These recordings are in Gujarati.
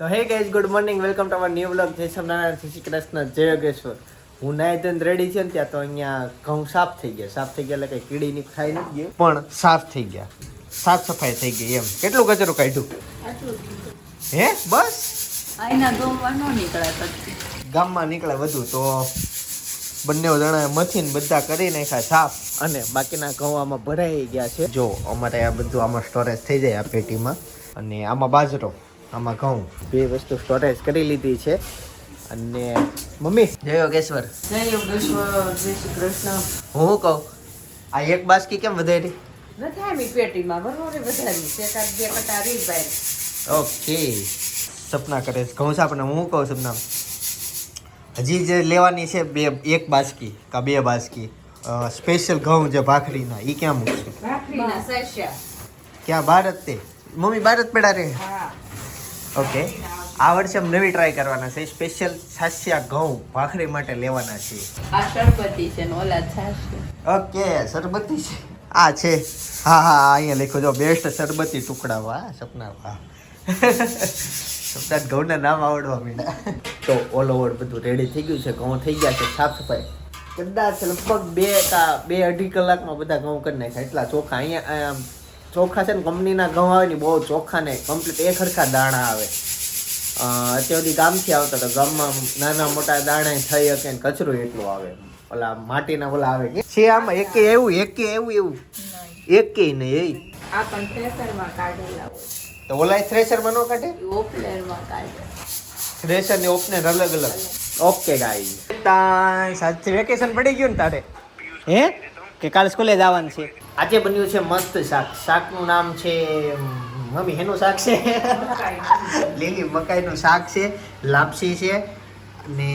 તો hey guys good morning welcome to our new blog Jai Swaminarayan Shri Krishna જય યોગેશ્વર. હું નાઈ ધોઈને રેડી છે ને ત્યાં તો અહીંયા ઘઉં સાફ થઈ ગયા. સાફ થઈ ગયા એટલે કઈ કીડીની ખાઈ નથી ગયું. પણ સાફ થઈ ગયા. સાફ સફાઈ થઈ ગઈ એમ. કેટલું કચરું કાઢ્યું? હે? બસ? ગામમાં નીકળે બધું તો બંને જણા મથીને બધા કરી નાખ્યા સાફ. અને બાકીના ઘઉં આમાં ભરાઈ ગયા છે. જો અમારે આ બધું આમાં સ્ટોરેજ થઈ જાય આ પેટીમાં. અને આમાં બાજરો. આમાં ઘઉં બે વસ્તુ સ્ટોરેજ કરી લીધી છે. અને મમ્મી જય યોગેશ્વર. જય યોગેશ્વર જય શ્રી કૃષ્ણ. હું કહું? આ એક બાસ્કી કેમ વધારી? નથી આવી પેટીમાં બરોબર વધારી. છે એકાદ બે કટા રહી જાય ઓકે. સપના કરે ઘઉં સાપને હું કહું સપના? હજી જે લેવાની છે બે એક બાસ્કી કા બે બાસ્કી. સ્પેશિયલ ઘઉં જે ભાખરીના. એ ક્યાં મૂકશું? ભાખરીના ક્યાં? ભારત તે. મમ્મી ભારત પેડા રે. હા. ઓકે આ વર્ષે અમે નવી ટ્રાય કરવાના છે સ્પેશિયલ છાસિયા ઘઉં ભાખરી માટે લેવાના છે આ શરબતી છે ને ઓલા છાશ ઓકે સરબતી છે. આ છે. હા હા અહીંયા લખ્યું જો બેસ્ટ સરબતી ટુકડા વાહ સપના વાહ. સપના ઘઉંના નામ આવડવા માંડ્યા. તો ઓલ ઓવર બધું રેડી થઈ ગયું છે. ઘઉં થઈ ગયા છે સાફ સફાઈ. કદાચ લગભગ બે કા બે અઢી કલાકમાં બધા ઘઉં કરી નાખ્યા. એટલા ચોખા અહીંયા ચોખ્ખા છે ને કંપનીના ઘઉં આવે ને બહુ ચોખ્ખા ને કમ્પ્લીટ એક સરખા દાણા આવે. અત્યાર સુધી ગામથી આવતા હતા. ગામમાં નાના મોટા દાણા થઈ શકે ને કચરો એટલો આવે. ઓલા માટીના ઓલા આવે કે? છે આમાં એકે એવું એકે એવું એવું. એકે નહીં એ. આ પણ થ્રેસરમાં કાઢેલા હોય. તો ઓલા થ્રેશરમાં નો કાઢે? એ ઓપલેરમાં કાઢે. થ્રેશર ને ઓપનર અલગ અલગ. ઓકે ગાઈ તાય સાચી વેકેશન પડી ગયું ને તારે? હે? કે કાલ સ્કૂલે જવાનું છે. આજે બન્યું છે મસ્ત શાક. શાકનું નામ છે મમ્મી એનું શાક છે? લીલી મકાઈનું શાક છે લાપસી છે ને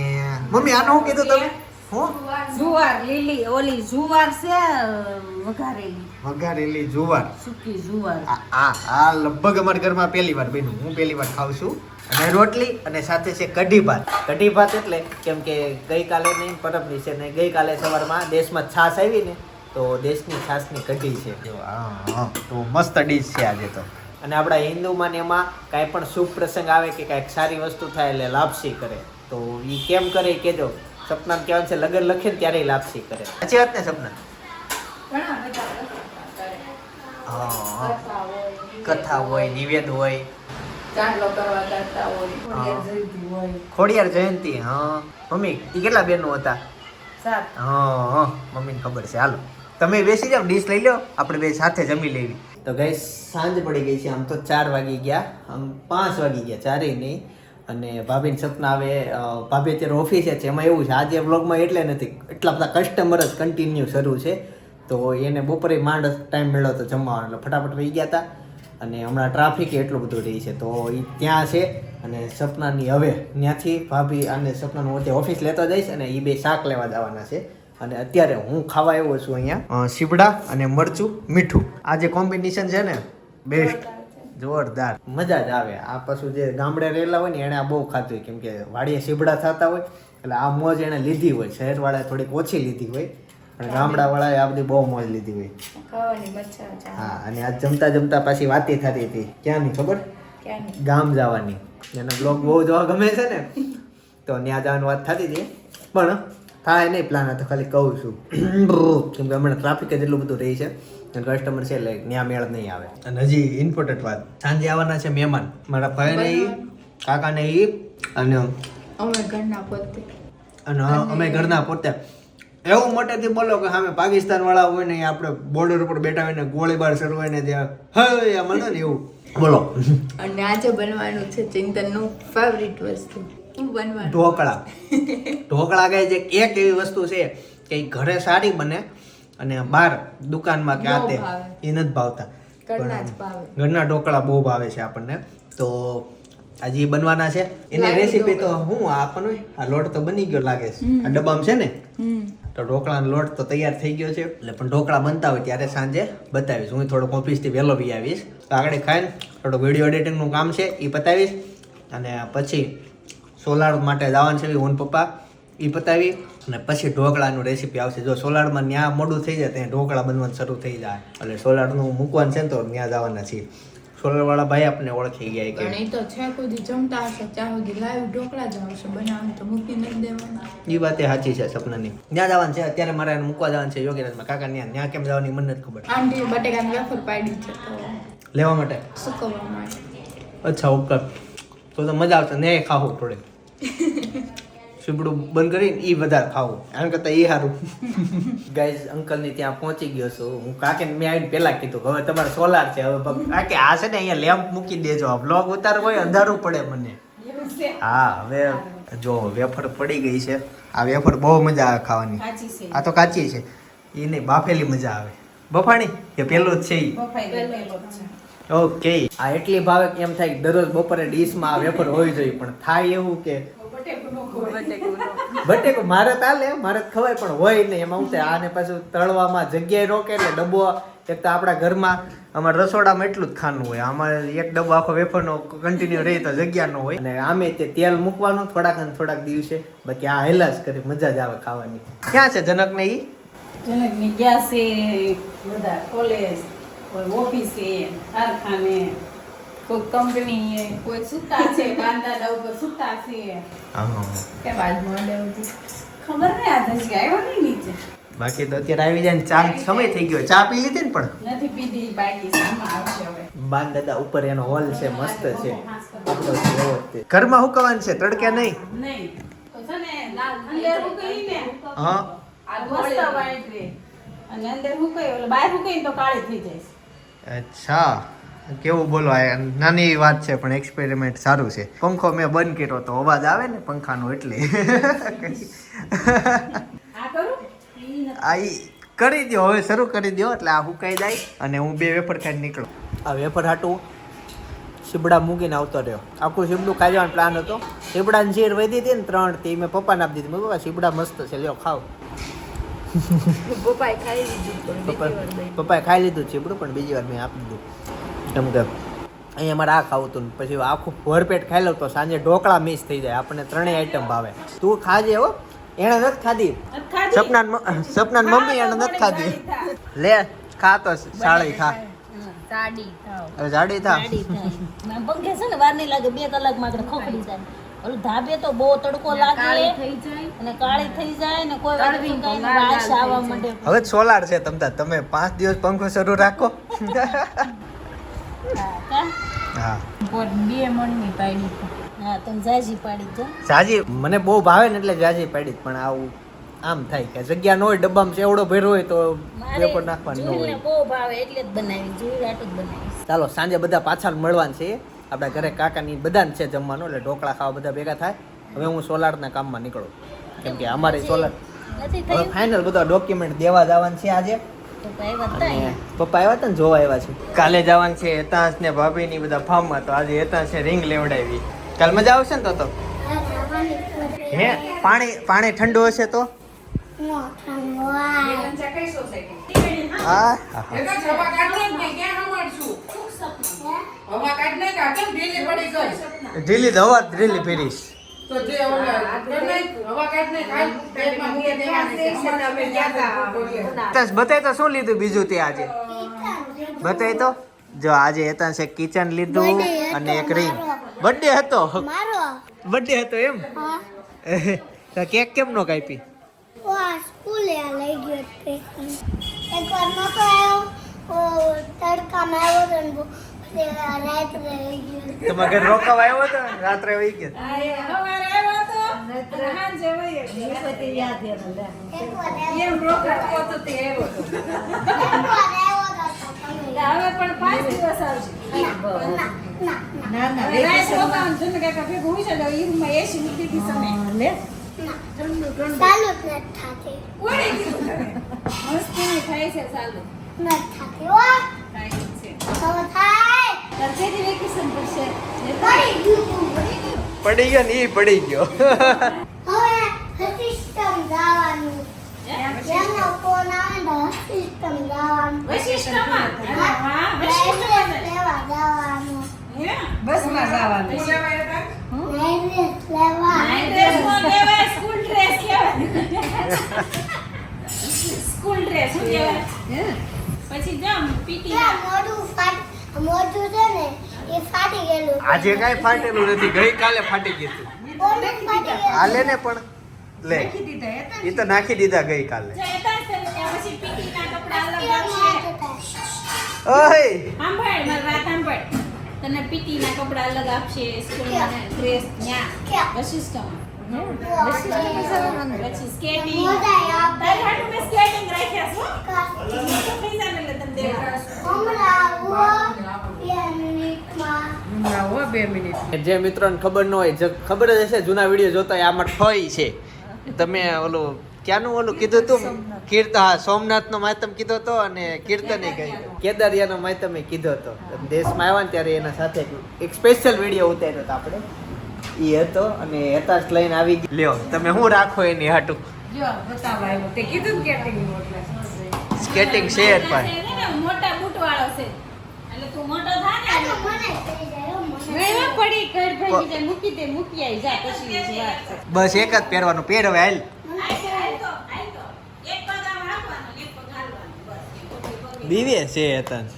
મમ્મી આનું શું કીધું તમે? જુવાર લીલી ઓલી જુવાર છે વઘારેલી. વઘારેલી જુવાર. સૂકી જુવાર. આ આ આ લગભગ અમારા ઘરમાં પહેલી વાર બન્યું. હું પહેલી વાર ખાઉં છું. અને રોટલી અને સાથે છે કઢી ભાત. કઢી ભાત એટલે કેમ કે ગઈકાલે નહીં પરમ દિવસે ને ગઈકાલે સવારમાં દેશમાં છાશ આવી ને તો દેશની છાશની કઢી છે. જો, હા, હા. તો મસ્ત ડીશ છે આજે તો. અને આપણા હિન્દુમાં ને એમાં કાંઈ પણ શુભ પ્રસંગ આવે કે કાંઈક સારી વસ્તુ થાય એટલે લાપસી કરે. તો એ કેમ કરે એ કહેજો. સપના કહેવાનું છે લગન લખે ને ત્યારે લાપસી કરે. સાચી વાત ને સપના. કથા હોય, નિવેદ હોય. ખોડિયાર જયંતિ હા. મમ્મી એ કેટલા બેનો હતા? સાત. હા હા. મમ્મીને ખબર છે. હાલો. તમે બેસી જાઓ, ડીશ લઈ લો, આપણે બે સાથે જમી લેવી. તો ગઈ સાંજ પડી ગઈ છે, આમ તો ચાર વાગી ગયા, આમ પાંચ વાગી ગયા, ચારેય નહીં. અને ભાભીને સપના આવે ભાભી અત્યારે ઓફિસે છે, એમાં એવું છે, આજે બ્લોગમાં એટલે નથી, એટલા બધા કસ્ટમર જ કન્ટિન્યુ શરૂ છે. તો એને બપોરે માંડ ટાઈમ મળ્યો તો જમવાનો એટલે ફટાફટ વહી ગયા હતા અને હમણાં ટ્રાફિક એટલું બધું રહી છે, તો એ ત્યાં છે, અને સપનાની હવે ત્યાંથી ભાભી અને સપનાનું વચ્ચે ઓફિસ લેતો જઈશ અને એ બે શાક લેવા જવાના છે. અને અત્યારે હું ખાવા આવ્યો છું અહીંયા શીબડા અને મરચું મીઠું. આ જે કોમ્બિનેશન છે ને બેસ્ટ જોરદાર. મજા જ આવે. આ પાછું જે ગામડે રહેલા હોય ને એણે આ બહુ ખાધું હોય. કેમ કે વાડીએ શીબડા થતા હોય એટલે આ મોજ એણે લીધી હોય. શહેરવાળાએ થોડીક ઓછી લીધી હોય પણ ગામડાવાળાએ આ બધી બહુ મોજ લીધી હોય. હા અને આ જમતા જમતા પાછી વાતી થતી હતી. ક્યાંની ખબર? ગામ જવાની. એને બ્લોગ બહુ જોવા ગમે છે ને તો ત્યાં જવાની વાત થતી હતી. પણ થાય નહીં પ્લાન હતો ખાલી કહું છું. કેમ કે હમણાં ટ્રાફિક જ એટલું બધું રહી છે અને કસ્ટમર છે એટલે ત્યાં મેળ નહીં આવે. અને હજી ઇમ્પોર્ટન્ટ વાત સાંજે આવવાના છે મહેમાન. મારા ભાઈને એ કાકાને ઈ અને અમે ઘરના પોતે. અને અમે ઘરના પોતે. એવું મોટેથી બોલો કે સામે પાકિસ્તાન વાળા હોય ને આપણે બોર્ડર ઉપર બેઠા હોય ને ગોળીબાર શરૂ હોય ને ત્યાં હે મને ને એવું. બોલો. અને આજે બનવાનું છે ચિંતનનું ફેવરિટ વસ્તુ. ઢોકળા. ઢોકળા કહે છે એક એવી વસ્તુ છે કે ઘરે સારી બને અને બહાર દુકાનમાં કે આતે તે એ નથી ભાવતા. ઘરના ઢોકળા બહુ ભાવે છે આપણને. તો આજે એ બનવાના છે. એની રેસીપી તો હું આપણને આ લોટ તો બની ગયો લાગે છે. આ ડબ્બામાં છે ને? તો ઢોકળાનો લોટ તો તૈયાર થઈ ગયો છે. એટલે પણ ઢોકળા બનતા હોય ત્યારે સાંજે બતાવીશ. હું થોડોક ઓફિસથી વહેલો બી આવીશ. તો આગળ ખાઈને થોડુંક વીડિયો એડિટિંગનું કામ છે એ બતાવીશ. અને પછી સોલાર માટે જવાનું છે ઓન પપ્પા એ પતાવી અને પછી ઢોકળાનું રેસીપી આવશે. જો સોલારમાં ત્યાં મોડું થઈ જાય ત્યાં ઢોકળા બનવાનું શરૂ થઈ જાય. એટલે સોલારનું મૂકવાનું છે ને તો ત્યાં જવાના છીએ. સોલરવાળા ભાઈ આપણે ઓળખી ગયા કે એ તો છે કોઈ જમતા હશે ત્યાં સુધી લાઈવ ઢોકળા જ આવશે બનાવવાનું તો મૂકી નથી દેવાના. એ વાત સાચી છે સપનાની. ત્યાં જવાનું છે અત્યારે મારે એને મૂકવા જવાનું છે યોગીરાજમાં. કાકા ત્યાં ત્યાં કેમ જવાની મને નથી ખબર. આંટી બટેકાની વેફર પાડી છે તો લેવા માટે? સુકવવા માટે. અચ્છા ઉપર તો તો મજા આવશે. ને ખાવું થોડે સીપડું બંધ કરીને એ વધારે ખાવું. એમ કરતા એ સારું ગાઈઝ અંકલની ત્યાં પહોંચી ગયો છું. હું કાકે મેં આવીને પહેલાં કીધું હવે તમારે સોલાર છે. હવે કાકે આ છે ને અહીંયા લેમ્પ મૂકી દેજો. આ બ્લોગ ઉતાર હોય અંધારું પડે મને. હા હવે જો વેફર પડી ગઈ છે. આ વેફર બહુ મજા આવે ખાવાની. આ તો કાચી છે. એ નહીં બાફેલી મજા આવે. બફાણી? કે પેલું જ છે એ બફાઈ ગયેલો છે. ઓકે. આ એટલી ભાવે એમ થાય દરરોજ બપોરે ડીશમાં આ વેફર હોવી જોઈએ, પણ થાય એવું કે? બટેકો મારે તો હાલે, મારે ખવાય, પણ હોય નહીં. એમાં હું આને પાછું તળવામાં જગ્યાએ રોકે એટલે ડબ્બો, એક તો આપણા ઘરમાં, અમારા રસોડામાં એટલું જ ખાનું હોય. અમારે એક ડબ્બો આખો વેફરનો કન્ટિન્યુ રહે તો જગ્યા ન હોય. અને આમે તે તેલ મૂકવાનું, થોડાક ને થોડાક દિવસે. બાકી આ હેલા જ કરી, મજા જ આવે ખાવાની. ક્યાં છે જનક ને ઈ? જનકની ગયા છે? બધા કોલેજ કોઈ ઓફિસ છે કારખાને કોઈ કંપની કોઈ સુતા છે બાંદાડા ઉપર સુતા છે. કે આજ મોડે ખબર નહીં આ ધસી આવ્યો નહીં નીચે? બાકી તો અત્યારે આવી જાય ને ચા સમય થઈ ગયો. ચા પી લીધી ને પણ? નથી પીધી બાકી આવશે હવે. બાન દાદા ઉપર એનો હોલ છે મસ્ત છે. ઘરમાં હું હુકવાનું છે? તડકે નહીં? નહીં. તો છે ને અંદર હુકઈ ને હા. આ મસ્ત white રે. અને અંદર હુકઈ ઓલે બહાર હુકઈ તો કાળી થઈ જાય છે. અચ્છા. કેવું બોલો આ નાની વાત છે પણ એક્સપેરિમેન્ટ સારું છે. પંખો મેં બંધ કર્યો તો અવાજ આવે ને પંખાનો એટલે. આ કરું. દો હવે શરૂ કરી દો એટલે આ હુકાઈ જાય અને હું બે વેફર ખાઈને નીકળું. આ વેફર હાટું શીબડા મૂકીને આવતો રહ્યો. આખું શીબડું ખાઈ જવાનો પ્લાન હતો. શીબડાની જીર વધી હતી ને ત્રણ તે મેં પપ્પાને આપી દીધી. મેં પપ્પા શીબડા મસ્ત છે લ્યો ખાઓ. પપ્પાએ ખાઈ લીધું પણ પપ્પા બીજી પપ્પાએ ખાઈ. લીધું ચીબડું પણ બીજી વાર મેં આપી દીધું. એમ કે અહીંયા મારે આ ખાવું હતું ને પછી આખું ભરપેટ ખાઈ લઉં તો સાંજે ઢોકળા મિસ થઈ જાય આપણને ત્રણેય આઈટમ ભાવે. તું ખાજે હો એણે નથી ખાધી. સપના સપના સપનાન સપનાન મમ્મી એણે નથી ખાધી. લે ખા તો સાડી ખા. સાડી થાવ હવે જાડી થા. ગાડી પંખે છે ને વાર નહીં લાગે બે કલાકમાં આગળ ખોખડી જાય. ઓલું ધાબે તો બહુ તડકો લાગે. થઈ જાય. અને કાળી થઈ જાય ને કોઈ વાસ આવવા માંડે. હવે સોલાર છે તમતા. તમે પાંચ દિવસ પંખો શરૂ રાખો. હા, કા? બે મણની પાડી હા તમે જાજી પાડી જ જાજી મને બહુ ભાવે ને એટલે જાજી પાડી પણ આવું આમ થાય કે જગ્યા ન હોય ડબ્બામાં એવડો ભર્યો હોય તો પેપર નાખવાનું ન હોય. બહુ ભાવે એટલે જ બનાવી જોઈ આટલું જ બનાવી. ચાલો સાંજે બધા પાછા મળવાનું છે આપણા ઘરે કાકાની બધાને છે જમવાનું એટલે ઢોકળા ખાવા બધા ભેગા થાય. હવે હું સોલારના કામમાં નીકળું. કેમ કે અમારે સોલાર હવે ફાઇનલ બધા ડોક્યુમેન્ટ દેવા જવાનું છે આજે. પપ્પા આવ્યા હતા ને જોવા આવ્યા છે. કાલે જવાનું છે હેતાંશ ને ભાભીની બધા ફાર્મમાં તો આજે હેતાંશે રિંગ લેવડાવી. કાલ મજા આવશે ને તો તો? હે? પાણી પાણી ઠંડુ હશે તો? હા? હા, હા. ઢીલી તો હવા જ ઢીલી ફેરીશ હેતાંશ બતાય તો શું લીધું બીજું તે આજે? બતાય તો. જો આજે હતા એક કિચન લીધું અને એક રીંગ બર્થડે હતો? બર્થડે હતો એમ? તો કેક કેમ નો કાપી સ્કૂલે લઈ ગયો તે એકવાર નતો આવ્યો. તડકામાં આવ્યો તો ને બહુ- પછી રાત્રે લઈ ગયો. તમારા ઘરે રોકાવા આવ્યો રાત્રે વહી ગયો. સવારે આવ્યો સાંજે વહી એમ તે આવ્યો તમે. હવે પણ પાંચ દિવસ આવશે. ચાલુ થાય છે ચાલુ. પડી ગયું તું, પડી ગયું પડી ગયો. ને પડી ગયો સિસ્ટમ જવાનું. સ્કૂલ ડ્રેસ સ્કૂલ ડ્રેસ કહેવાય. પછી જમ પીટી મોઢું ફાટ મોઢું છે ને એ ફાટી ગયેલું. આજે કાંઈ ફાટેલું નથી ફાટી ગયું હતું. ફાટી ગયેલું. હાલે ને પણ? લે એ તો નાખી દીધા ગઈ કાલે તને પીટી ને ત્યાં પછી પીટીના કપડા અલગ આપશે સ્કૂલના ડ્રેસ ન્યા ક્યાં? વશિષ્ઠમાં. જે મિત્રોને ખબર ન હોય ખબર જ હશે, જૂના વીડિયો જોતા આમાં ઠોઈ છે. તમે ઓલું, ક્યાંનું ઓલું કીધું તું? કીર્તન હા સોમનાથ નો માતમ કીધો હતો અને કીર્તને કહ્યું કેદારિયા નો માતમે કીધો હતો. દેશમાં આવ્યા ને ત્યારે એના સાથે એક સ્પેશિયલ વીડિયો ઉતાર્યો હતો આપણે. એ હતો અને હેતાશ લઈને આવી ગયો. લ્યો તમે શું રાખો એની હાટું? સ્કેટિંગ સ્કેટિંગ છે ભાઈ મોટા બૂટ વાળો છે. એટલે તું મોટો થા ને આ મને થઈ જાય હો, મને. વેવા પડી કર ભાઈ જાય મૂકી દે મૂકી આવી જા પછી જ વાત છે. બસ એક જ પહેરવાનું પહેર હવે હાલ દીવે છે હેતાશ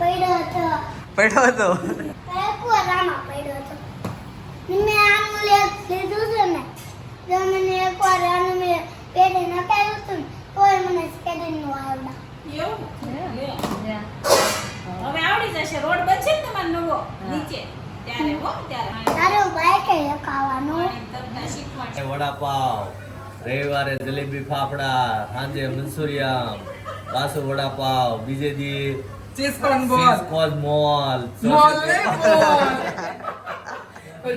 પડ્યો હતો. પડ્યો હતો. વડાપાવ. રવિવારે જલેબી ફાફડા સાંજે મંચુરિયમ પાછું વડાપાવ બીજે દી ચીઝકોન બોલ ચીઝકોન મોલ મોલ ને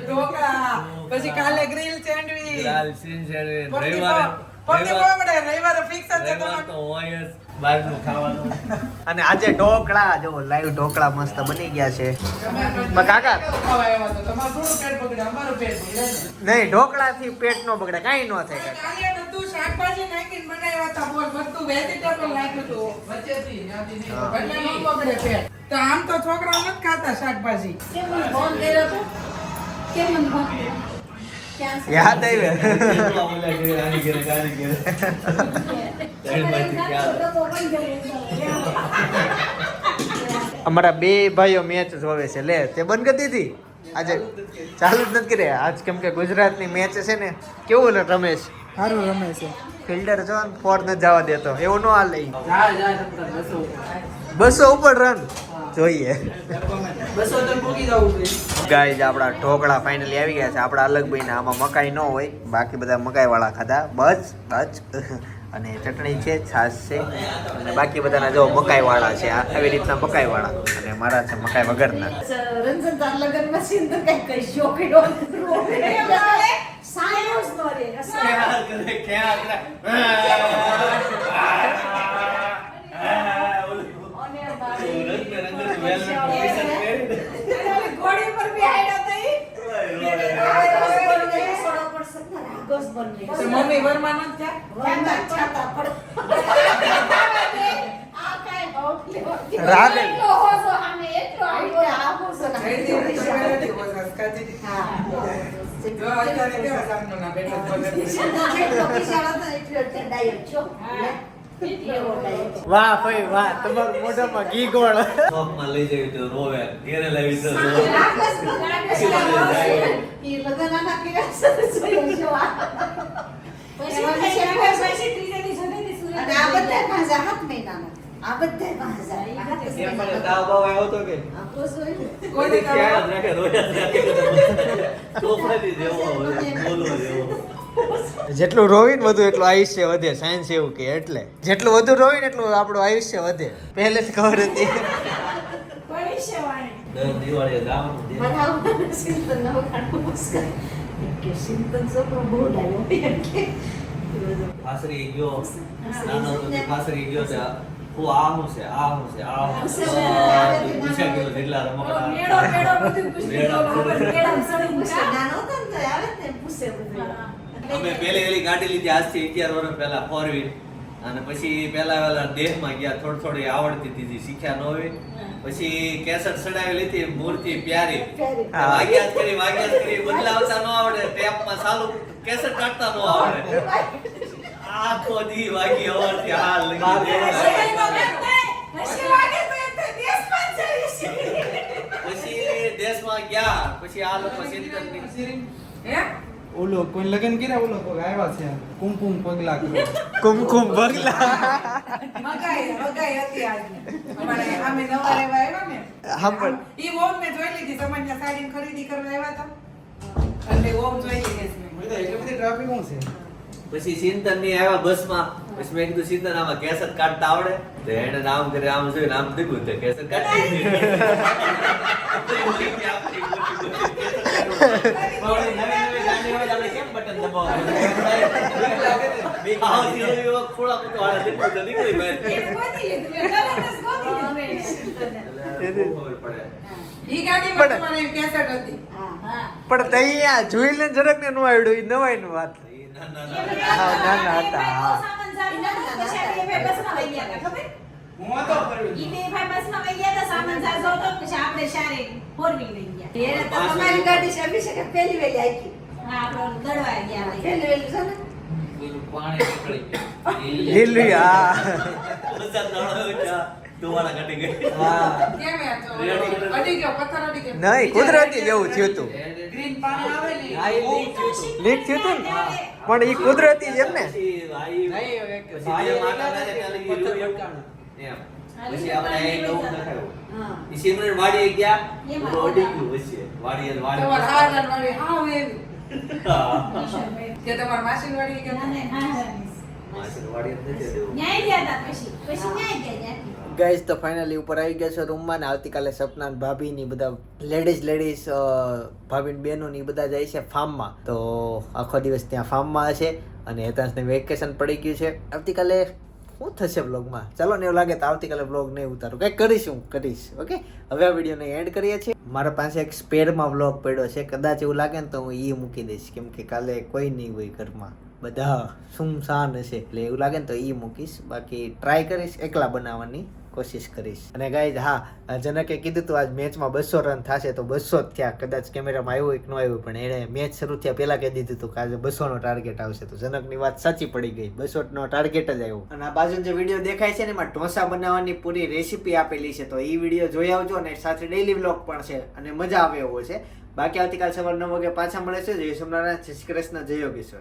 બોલ પછી કાલે ગ્રીલ સેન્ડવીચ સિંહ સેન્ડવીચ. રવિવારે અને આજે ઢોકળા જો લાઈવ ઢોકળા મસ્ત બની ગયા છે. કાકા નહીં ઢોકળા થી પેટ નો. બગડે કઈ નો બગડે કાંઈ ન થાય કાકા. કાલે બધું શાકભાજી નાખીને બનાવ્યા હતા બોલ બધું વેજીટેબલ નાખ્યું હતું વચ્ચેથી ત્યાંથી નહીં. એટલે ન બગડે પેટ. તો આમ તો છોકરા નથી ખાતા શાકભાજી. કેમ યાદ આવે જેટલા બોલ્યા છે, આની ઘરે, આની ઘરે. સાઈડમાંથી ક્યાં? અમારા બે ભાઈઓ મેચ જોવે છે. લે તે બંધ કરી દીધી? આજે ચાલુ જ નથી કરી આજ કેમ કે ગુજરાતની મેચ છે ને કેવું ને રમેશ? સારું રમે છે. ફિલ્ડર જો ને ફોર નથી જવા દેતો. એવું ન હાલે બસો ઉપર. રન જોઈએ. ગાઈઝ આપણા ઢોકળા ફાઇનલી આવી ગયા છે. આપણા અલગ ભાઈને. આમાં મકાઈ ન હોય. બાકી બધા મકાઈ વાળા ખાધા. બસ બસ. અને ચટણી છે છાશ છે. અને બાકી બધાના જો મકાઈ વાળા છે. આ આવી રીતના મકાઈ વાળા અને મારા છે મકાઈ વગરના. રંજન તાર લગન મશીન તો કઈ કઈ શોખીનો સાયો નો રે. કરે, ક્યાં કરે? રંગબેરંગી વેલવેટ ટી-શર્ટ પહેરીને. ઘોડી પર બેહાડ્યો તો ઈ. તો મમ્મી વર્મા નથી થયા? રાધે એટલો હોશો સામે, એટલો આવો. જો અત્યારે કેવા સામનો બેઠા છે? વાહ ભાઈ વાહ તમારું મોઢામાં ઘી ગોળ. શોપમાં લઈ જવી તો રોવે. ઘેરે લાવી તો રોવે. જેવો હોય, બોલો જેવો. જેટલું રોવીને વધુ એટલું આયુષ્ય વધે સાયન્સ એવું કે એટલે. જેટલું વધુ રોવીને એટલું આપણું આયુષ્ય વધે. પહેલેથી ખબર હતી. ફાસરી ગયો. નાનો ફાસરી ગયો છે. હું આ હું છે આ હું છે આ હું છે પૂછ્યા ગયો જેટલા રમકડા. મેળો મેળો બધું પૂછતું મેળો. હતું. મેળામાં સડીને જા. અમે પહેલી પહેલી ગાડી લીધી આજથી અગિયાર વર્ષ પહેલા ફોર વ્હીલ અને પછી પહેલા પહેલા દેહમાં ગયા થોડી થોડી આવડતી હતી શીખ્યા ન હોય. પછી કેસેટ સડાવી લીધી મૂર્તિ પ્યારી. વાગ્યા કરી વાગ્યા કરી બદલાવતા ન આવડે ટેપમાં ચાલુ કેસેટ કાઢતા ન આવડે. આખો દી વાગી અવારથી હાલ પછી દેશમાં ગયા પછી આ લોકો ચિંતન ઓલો કોઈ લગન કર્યા ઓલો કોઈ આવ્યા છે કુમકુમ પગલા કરો કુમકુમ પગલા. મગાઈ મગાઈ હતી આજની. અમારે આમે નવા રહેવા આવ્યા ને સાંભળ. ઈ ઓમ મે જોઈ લીધી સામાન્ય સાડી ખરીદી કરવા આવ્યા તો એટલે ઓમ જોઈ લીધી છે મેં. બધા એટલી બધી ટ્રાફિક હું છે? પછી ચિંતનની આવ્યા બસમાં. પછી મેં કીધું ચિંતન આમાં કેસર કાઢતા આવડે? તો એને નામ કરે આમ જોયું નામ દીધું તો કેસર કાઢી દીધી. પણ તૈયા જોઈને જરાક ને નું આવડ્યું ઈ નવાઈ નું વાત ઈ ના, ના, હતા. બહુ સારી ફરવી લઈ ગયા. આપણે પહેલી વેલી લીલું હા નહીં કુદરતી જેવું થયું હતું ગ્રીન પાણી આવે ને હા, એ ઈ લીક થયું હતું. પણ એ કુદરતી જ એમ ને પછી આપણે નવું નખાયું. ઈ સિમરન વાડીએ ગયા. વાડીએ વાડીએ. કે તમાર માસી વાડી કે ના, ના, હા, હા. જ નથી ન્યાય ગયા હતા પછી. પછી ન્યાય ગયા ત્યાંથી. ગાઈઝ તો ફાઇનલી ઉપર આવી ગયા છો રૂમમાં ને આવતીકાલે સપના ભાભી ની બધા લેડીઝ લેડીઝ ભાભી ને બહેનો ની બધા જાય છે ફાર્મમાં તો આખો દિવસ ત્યાં ફાર્મમાં હશે અને હેતાંશને વેકેશન પડી ગયું છે. આવતીકાલે શું થશે બ્લોગમાં ચાલો ને એવું લાગે તો આવતીકાલે બ્લોગ નહીં ઉતારું. કંઈક કરીશ હું, કરીશ. ઓકે હવે આ વિડીયોને એન્ડ કરીએ છીએ. મારા પાસે એક સ્પેરમાં બ્લોગ પડ્યો છે. કદાચ એવું લાગે ને તો હું એ મૂકી દઈશ. કેમ કે કાલે કોઈ નહીં હોય ઘરમાં. બધા સુમસાન હશે. એટલે એવું લાગે ને તો એ મૂકીશ. બાકી ટ્રાય કરીશ એકલા બનાવવાની. કોશિશ કરીશ. અને ગાઈઝ હા, જનકે કીધું હતું આજ મેચમાં બસો રન થશે તો બસો જ થયા. કદાચ કેમેરામાં આવ્યું કે ન આવ્યું પણ એણે મેચ શરૂ થયા પહેલા કહી દીધું હતું કે આજે બસોનો ટાર્ગેટ આવશે. તો જનકની વાત સાચી પડી ગઈ. બસો નો ટાર્ગેટ જ આવ્યો. અને આ બાજુ જે વીડિયો દેખાય છે ને, એમાં ઢોસા બનાવવાની પૂરી રેસીપી આપેલી છે. તો એ વીડિયો જોઈ આવજો અને સાથે ડેઈલી વ્લોગ પણ છે. અને મજા આવે એવો છે. બાકી આવતીકાલ સવાર નવ વાગે પાછા મળે છે. જય સોમનારાયણ શ્રી કૃષ્ણ. જય યોગેશ્વર.